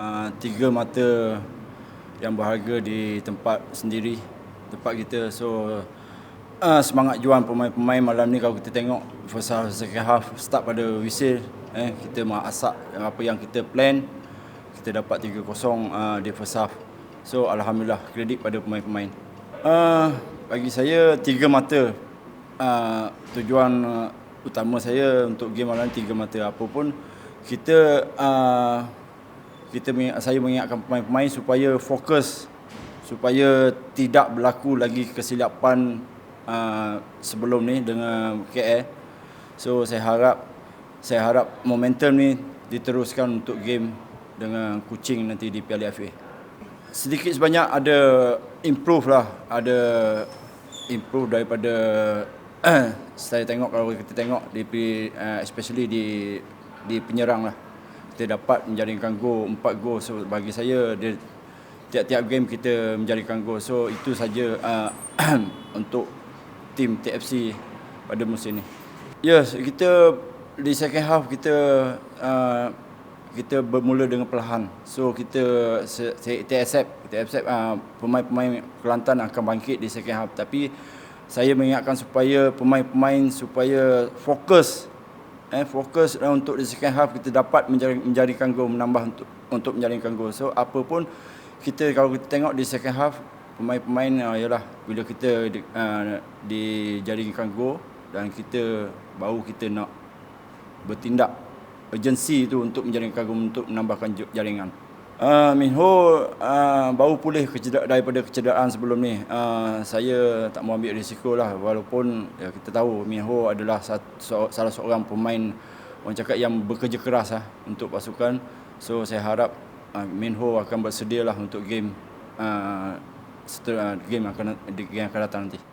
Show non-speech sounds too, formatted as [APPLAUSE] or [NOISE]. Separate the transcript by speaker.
Speaker 1: uh, tiga mata yang berharga di tempat sendiri, tempat kita. So uh, semangat juang pemain-pemain malam ni kalau kita tengok first half, second half start pada whistle eh kita mengasak apa yang kita plan kita dapat 3-0 uh, di first half. So alhamdulillah kredit pada pemain-pemain. Uh, bagi saya tiga mata uh, tujuan uh, utama saya untuk game malam tiga mata apapun kita uh, kita saya mengingatkan pemain-pemain supaya fokus supaya tidak berlaku lagi kesilapan uh, sebelum ni dengan KL. So saya harap saya harap momentum ni diteruskan untuk game dengan Kuching nanti di Piala FA. Sedikit sebanyak ada improve lah, ada improve daripada [CLEARS THROAT] saya tengok kalau kita tengok di uh, especially di di penyerang lah kita dapat menjaringkan gol empat gol. So bagi saya dia tiap-tiap game kita menjaringkan gol. So itu saja uh, [CLEARS THROAT] untuk tim TFC pada musim ni. Yes kita di second half kita uh, kita bermula dengan perlahan. So kita kita accept kita accept uh, pemain-pemain Kelantan akan bangkit di second half. Tapi saya mengingatkan supaya pemain-pemain supaya fokus eh fokus untuk di second half kita dapat menjadi menjadikan gol menambah untuk untuk menjaringkan gol. So apa pun kita kalau kita tengok di second half pemain-pemain uh, ialah bila kita di, uh, dijaringkan gol dan kita baru kita nak bertindak urgency itu untuk menjaringkan gol untuk menambahkan jaringan. Uh, Minho uh, baru pulih kecederaan daripada kecederaan sebelum ni. Uh, saya tak mau ambil risiko lah walaupun ya, kita tahu Minho adalah satu, salah seorang pemain orang cakap yang bekerja keras lah untuk pasukan. So saya harap uh, Minho akan bersedia lah untuk game uh, setelah game akan game akan datang nanti.